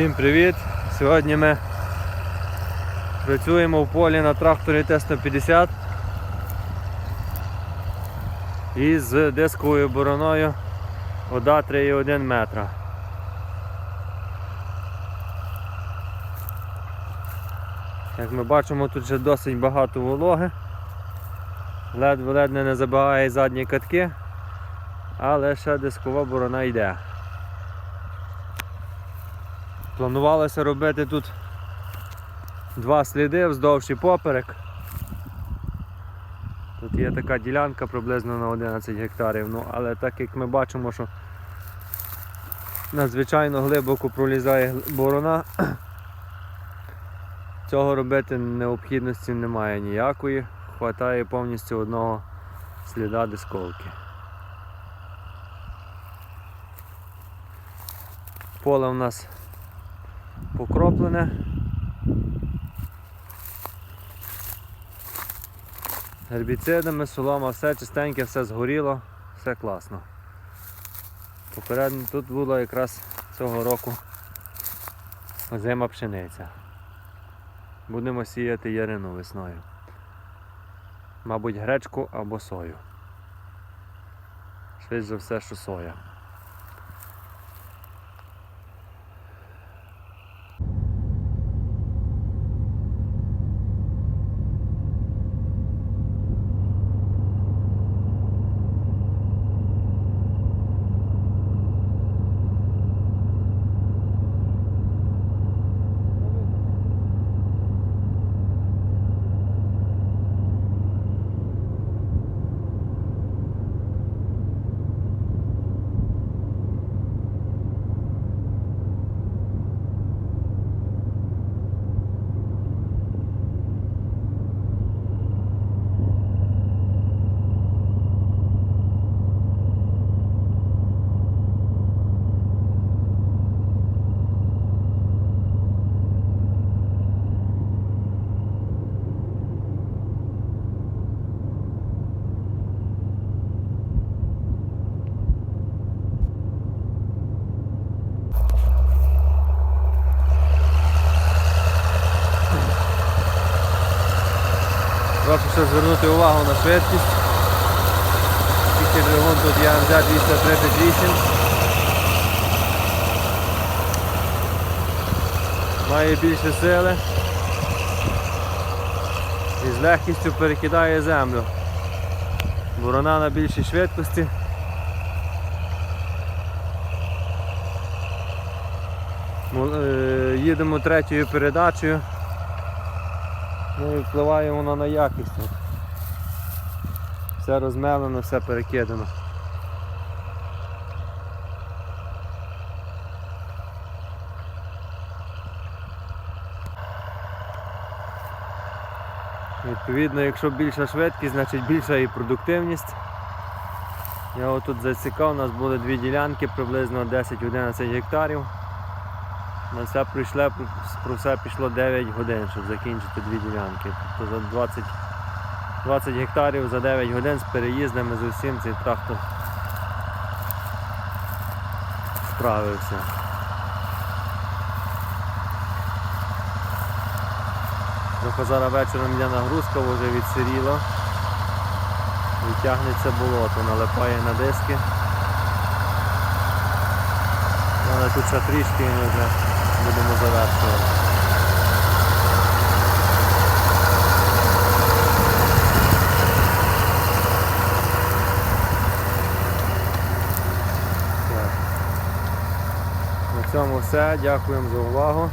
Всім привіт! Сьогодні ми працюємо в полі на тракторі Т-150 із дисковою бороною вода 3,1 метра. Як ми бачимо, тут вже досить багато вологи. Ледве-ледве не забагає задні катки, але ще дискова борона йде. Планувалося робити тут два сліди вздовж і поперек. Тут є така ділянка приблизно на 11 гектарів, ну, але так як ми бачимо, що надзвичайно глибоко пролізає борона, цього робити необхідності немає ніякої, хватає повністю одного сліда дисковки. Поле у нас покроплене. Гербіцидами, солома, все чистеньке, все згоріло, все класно. Попередньо тут була якраз цього року озима пшениця. Будемо сіяти ярину весною. Мабуть, гречку або сою. Швидше за все, що соя. Прошу ще звернути увагу на швидкість. Тільки двигун тут є МЗ 238. Має більше сили і з легкістю перекидає землю. Борона на більшій швидкості. Е, Їдемо третьою передачею. Ну і впливає воно на якість. Все розмелено, все перекидано. Відповідно, якщо більша швидкість, значить більша і продуктивність. Я отут засікав, у нас були дві ділянки, приблизно 10-11 гектарів. На все прийшло, про все пішло 9 годин, щоб закінчити дві ділянки. Тобто за 20, 20 гектарів за 9 годин з переїздами з усім цей трактор справився. Трохи зараз вечором йде нагрузка, вже відсиріло. Відтягнеться болото, налипає на диски. Але тут ще трішки і вже будемо завершувати. Так. На цьому все. Дякуємо за увагу.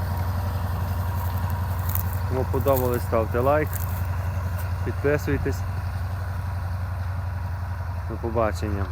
Кому подобалось, ставте лайк, підписуйтесь. До побачення.